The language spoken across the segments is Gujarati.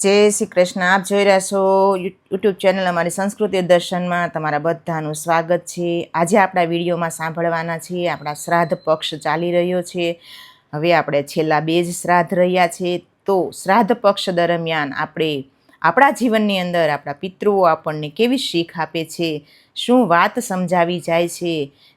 જય શ્રી કૃષ્ણ. આપ જોઈ રહ્યા છો યુટ્યુબ ચેનલ અમારી સંસ્કૃતિ દર્શનમાં. તમારા બધાનું સ્વાગત છે. આજે આપણા વિડીયોમાં સાંભળવાના છીએ આપણા શ્રાદ્ધ પક્ષ ચાલી રહ્યો છે. હવે આપણે છેલ્લા બે જ શ્રાદ્ધ રહ્યા છે. તો શ્રાદ્ધ પક્ષ દરમિયાન આપણે આપણા જીવનની અંદર આપણા પિતૃઓ આપણને કેવી શીખ આપે છે, શું વાત સમજાવી જાય છે,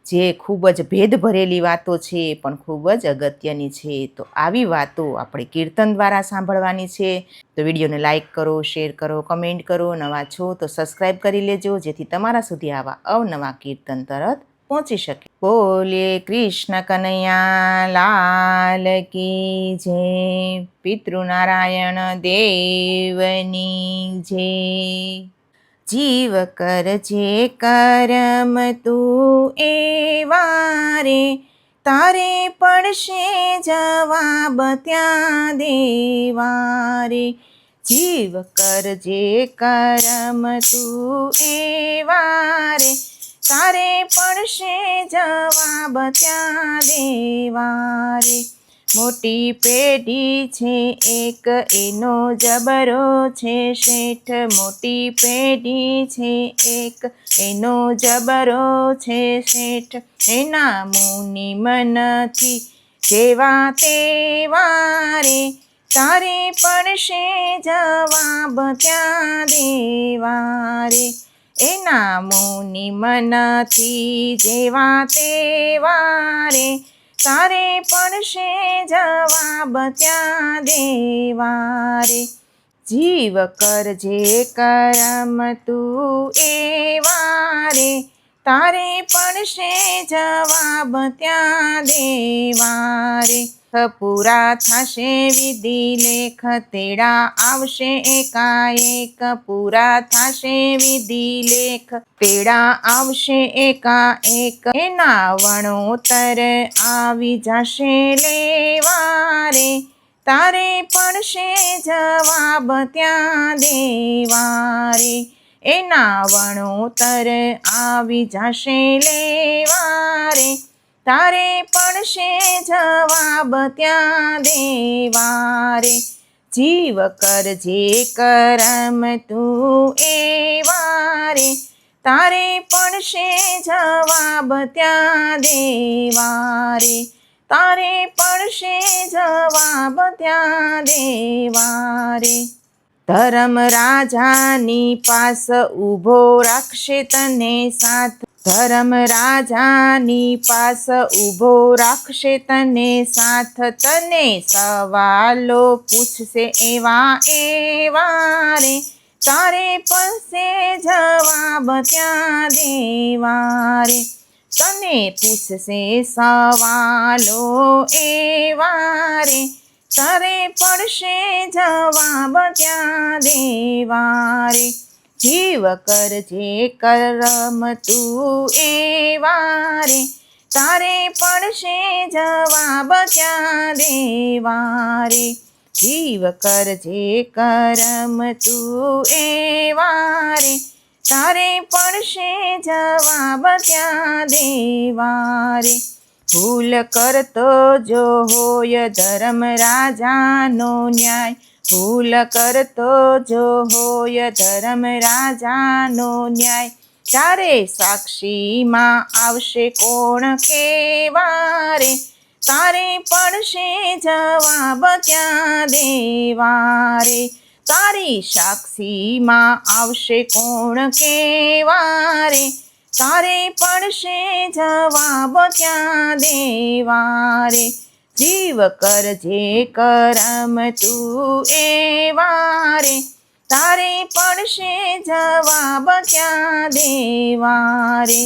જે ખૂબ જ ભેદ ભરેલી વાતો છે પણ ખૂબ જ અગત્યની છે. તો આવી વાતો આપણે કીર્તન દ્વારા સાંભળવાની છે. તો વિડીયોને લાઇક કરો, શેર કરો, કમેન્ટ કરો, નવા છો તો સબસ્ક્રાઈબ કરી લેજો, જેથી તમારા સુધી આવા અવનવા કીર્તન તરત પહોંચી શકે. બોલે કૃષ્ણ કનૈયા, લાલ કી જે? પિતૃનારાયણ દેવની જે? જીવ કર જે કરમ તું એ વારે, તારે પડશે જવાબ ત્યાં દેવારે. જીવ કર જે કરમ તું એ વારે તારે પડશે જવાબ ત્યાં દેવારે. મોટી પેઢી છે એક, એનો જબરો છે શેઠ. મોટી પેઢી છે એક, એનો જબરો છે શેઠ. એના મુની મનથી જેવા તેવારે. તારે પડશે જવાબ ત્યાં દેવારે. એના મુનિ મનથી જેવા તેવારે તારે પડશે જવાબ ત્યાં દેવારે જીવ કરજે કરમ તું એ વારે તારે પડશે જવાબ ત્યાં દેવારે પૂરા થશે વિધિ લેખ, તેડા આવશે એકાએક. પૂરા થશે વિધિ લેખ, તેડા આવશે એકાએક. એના વણોતર આવી જશે લેવારે. તારે પડશે જવાબ ત્યાં દેવારે. એના વણોતર આવી જશે લેવારે. તારે પડશે જવાબ ત્યાં દેવારે. જીવ કરજે કરમ તું એ વારે. તારે પડશે જવાબ ત્યાં દેવારે. તારે પડશે જવાબ ત્યાં દેવારે. ધર્મ રાજાની પાસ ઊભો રાખશે તને સાથ. ધર્મ રાજાની પાસ ઊભો રાખશે તને સાથ, તને સવાલો પૂછશે એવા એવા રે. તારે પડશે જવાબ ત્યાં દેવારે તને પૂછશે સવાલો એવા રે. તારે પડશે જવાબ ત્યાં દેવારે જીવ કરજે કરમ તું એ વારે. તારે પડશે જવાબ ક્યાં દેવારે? જીવ કરજે કરમ તું એ વારે. તારે પડશે જવાબ ક્યાં દેવારે? ભૂલ કરતો જો હોય ધર્મ રાજાનો ન્યાય. ભૂલ કરતો જો હોય ધર્મ રાજાનો ન્યાય ત્યારે સાક્ષીમાં આવશે કોણ કેવારે તારે પડશે જવાબ ત્યાં દેવારે? તારી સાક્ષીમાં આવશે કોણ કેવારે તારે પડશે જવાબ ત્યાં દેવારે? જીવ કર જે કરમ તું એ વારે, તારે પડશે જવાબ ક્યાં દેવારે?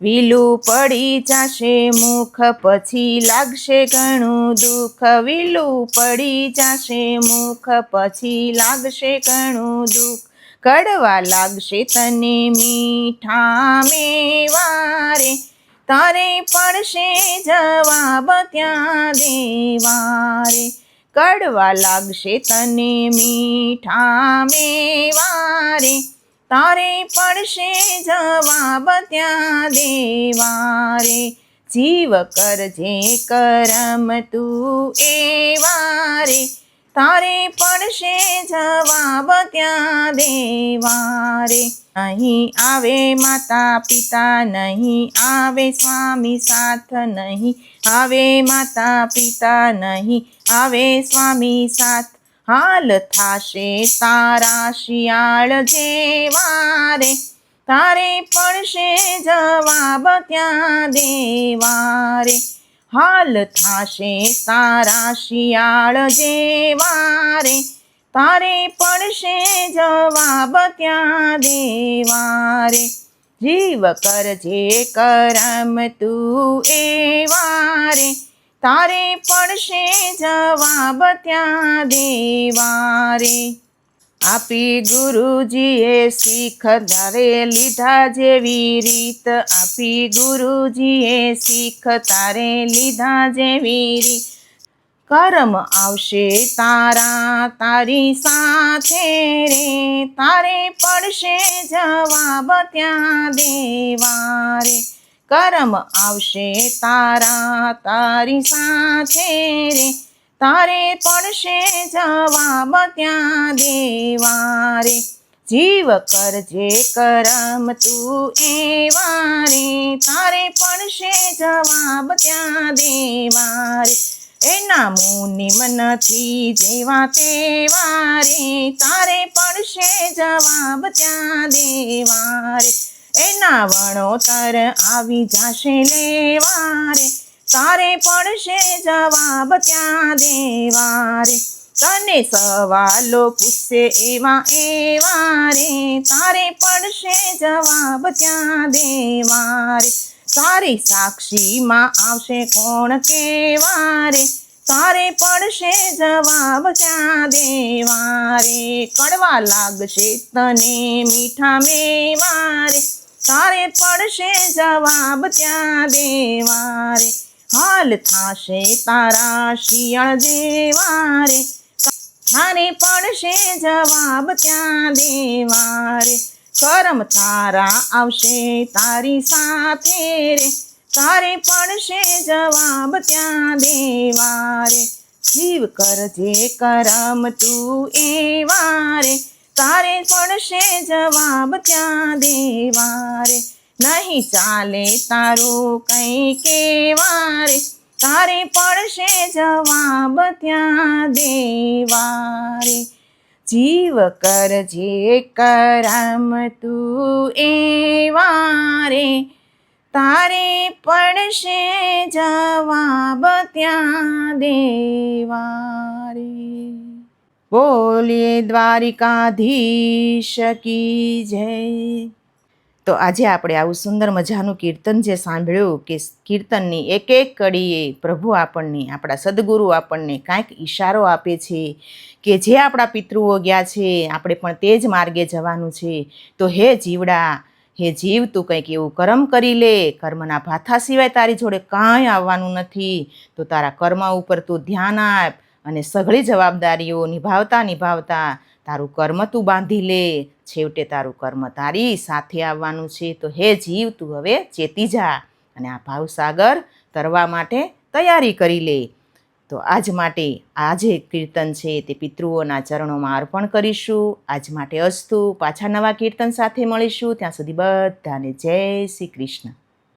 વિલું પડી જશે મુખ, પછી લાગશે ઘણું દુઃખ. વિલું પડી જશે મુખ, પછી લાગશે ઘણું દુઃખ. કડવા લાગશે તને મીઠા મેવારે તારે પડશે જવાબ ત્યાં દેવારે કડવા લાગશે તને મીઠા મેવારે. તારે પડશે જવાબ ત્યાં દેવારે જીવ કરજે કરમ તું એ વારે. તારે પડશે જવાબ ત્યાં દેવા રે નહીં આવે માતા પિતા નહીં આવે સ્વામી સાથ નહીં આવે માતા પિતા નહીં આવે સ્વામી સાથ હાલ થાશે તારા શિયાળ જેવા રે તારે પડશે જવાબ ત્યાં દેવા રે હાલ થાશે તારા શિયાળ જેવા રે તારે પડશે જવાબ ત્યાં દેવા રે જીવ કરજે કરમ તું એવા રે તારે પડશે જવાબ ત્યાં દેવા રે આપી ગુરુજીએ શીખ તારે લીધા જેવી રીત. આપી ગુરુજીએ શીખ તારે લીધા જેવી રીત. કરમ આવશે તારા, તારી સાથે રે. તારે પડશે જવાબ ત્યાં દેવા રે કરમ આવશે તારા, તારી સાથે રે. તારે પડશે જવાબ ત્યાં દેવા રે જીવ કરજે કરમ તું એવા રે તારે પડશે જવાબ ત્યાં દેવા રે એના મુનિ મનથી જેવા તેવા રે, તારે પડશે જવાબ ત્યાં દેવા રે. એના વણોતર આવી જાશે લેવા રે, તારે પડશે જવાબ ત્યાં દેવા રે. તને સવાલો પૂછશે એવા એવા રે, તારે પડશે જવાબ ત્યાં દેવા રે. તારી સાક્ષીમાં આવશે કોણ કેવા રે તારે પડશે જવાબ ત્યાં દેવા રે કડવા લાગશે તને મીઠા મેવા રે તારે પડશે જવાબ ત્યાં દેવા રે હાલ થાશે તારા શિયાળ જેવા રે તારે પડશે જવાબ ત્યાં દેવા રે કરમ તારા આવશે તારી સાથે રે. તારે પડશે જવાબ ત્યાં દેવા રે જીવ કરજે કરમ તું એવા રે તારે પડશે જવાબ ત્યાં દેવા રે નહીં ચાલે તારું કઈ કેવા રે તારે પડશે જવાબ ત્યાં દેવા રે જીવ કરજે કરમ તું એવા રે તારે પડશે જવાબ ત્યાં દેવારે. બોલીએ દ્વારિકાધીશ કી જય. તો આજે આપણે આવું સુંદર મજાનું કીર્તન જે સાંભળ્યું કે કીર્તનની એક એક કડીએ પ્રભુ આપણને, આપણા સદગુરુ આપણને કાંઈક ઈશારો આપે છે કે જે આપણા પિતૃઓ ગયા છે, આપણે પણ તે જ માર્ગે જવાનું છે. તો હે જીવડા હે જીવ, તું કંઈક એવું કર્મ કરી લે. કર્મના ભાથા સિવાય તારી જોડે કાંઈ આવવાનું નથી. તો તારા કર્મ ઉપર તું ધ્યાન આપ અને સઘળી જવાબદારીઓ નિભાવતા નિભાવતા તારું કર્મ તું બાંધી લે. છેવટે તારું કર્મ તારી સાથે આવવાનું છે. તો હે જીવ, તું હવે ચેતી જા અને આ ભાવસાગર તરવા માટે તૈયારી કરી લે. તો આજ માટે આ જે કીર્તન છે તે પિતૃઓના ચરણોમાં અર્પણ કરીશું. આજ માટે અસ્તુ. પાછા નવા કીર્તન સાથે મળીશું. ત્યાં સુધી બધાને જય શ્રી કૃષ્ણ.